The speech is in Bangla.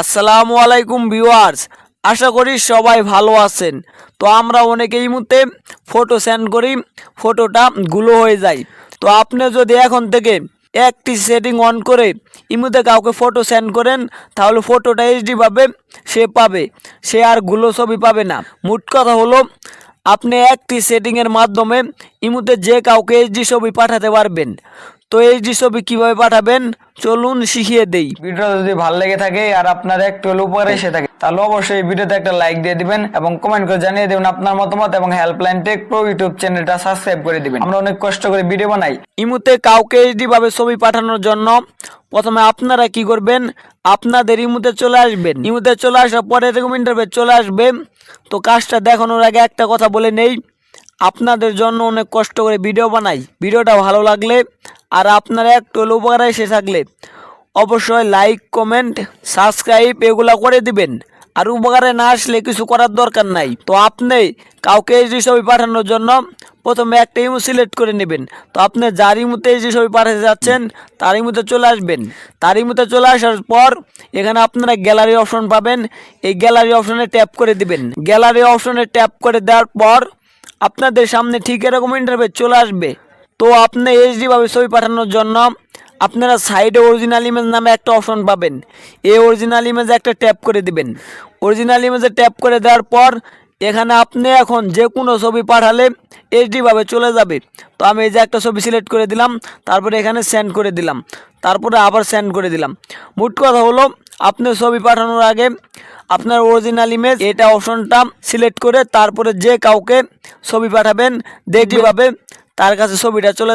আসসালামু আলাইকুম ভিউয়ার্স, আশা করি সবাই ভালো আছেন। তো আমরা অনেকেই মুহূর্তে ফটো সেন্ড করি ফটোটা গুলো হয়ে যায়। তো আপনি যদি এখন থেকে একটি সেটিং অন করে ইমুতে কাউকে ফটো সেন্ড করেন, তাহলে ফটোটা এইচডি পাবে সে পাবে। সে আরগুলো ছবি পাবে না। মোট কথা হলো, আপনি একটি সেটিংয়ের মাধ্যমে ইমুতে যে কাউকে এইচডি ছবি পাঠাতে পারবেন। তো এইচডি ছবি কীভাবে পাঠাবেন চলুন শিখিয়ে দেই। ভিডিও যদি ভালো লেগে থাকে আর আপনার একটু হলে উপকারে এসে থাকে তাহলে অবশ্যই এই ভিডিওতে একটা লাইক দিয়ে দিবেন এবং কমেন্ট করে জানিয়ে দেবেন আপনার মতামত এবং হেল্পলাইন টেক প্রো ইউটিউব চ্যানেলটা সাবস্ক্রাইব করে দিবেন। আমরা অনেক কষ্ট করে ভিডিও বানাই। ইমুতে কাউকে এইচডি ভাবে ছবি পাঠানোর জন্য প্রথমে আপনারা কি করবেন আপনাদের ইমুতে চলে আসবেন। ইমুতে চলে আসার পরে এরকম ইন্টারভেট চলে আসবে। তো কাজটা দেখানোর আগে একটা কথা বলে নেই। আপনাদের জন্য অনেক কষ্ট করে ভিডিও বানাই। ভিডিওটা ভালো লাগলে আর আপনারা একটু উপকারে এসে থাকলে অবশ্যই লাইক কমেন্ট সাবস্ক্রাইব এগুলো করে দিবেন। আর উপকারে না আসলে কিছু করার দরকার নাই। তো আপনি কাউকে এইচডি ছবি পাঠানোর জন্য প্রথমে একটা ইমো সিলেক্ট করে নেবেন। তো আপনি যার ইমুতে এইচডি ছবি পাঠাতে যাচ্ছেন, তার ইমুতে চলে আসবেন। তার ইমুতে চলে আসার পর এখানে আপনারা গ্যালারি অপশন পাবেন। এই গ্যালারি অপশনে ট্যাপ করে দিবেন। গ্যালারি অপশনে ট্যাপ করে দেওয়ার পর আপনাদের সামনে ঠিক এরকম ইন্টারভিউ চলে আসবে। তো আপনি এইচডি ভাবে ছবি পাঠানোর জন্য আপনারা সাইডে অরিজিনাল ইমেজ নামে একটা অপশন পাবেন। এই অরিজিনাল ইমেজে একটা ট্যাপ করে দিবেন। অরিজিনাল ইমেজে ট্যাপ করে দেওয়ার পর এখানে আপনি এখন যে কোনো ছবি পাঠালে এইচডি ভাবে চলে যাবে। তো আমি এই যে একটা ছবি সিলেক্ট করে দিলাম তারপরে এখানে সেন্ড করে দিলাম তারপরে আবার সেন্ড করে দিলাম। মোট কথা হলো আপনি ছবি পাঠানোর আগে আপনার অরিজিনাল ইমেজ এটা অপশনটা সিলেক্ট করে তারপরে যে কাউকে ছবি পাঠাবেন দেখতে পাবে তার কাছে ছবিটা চলে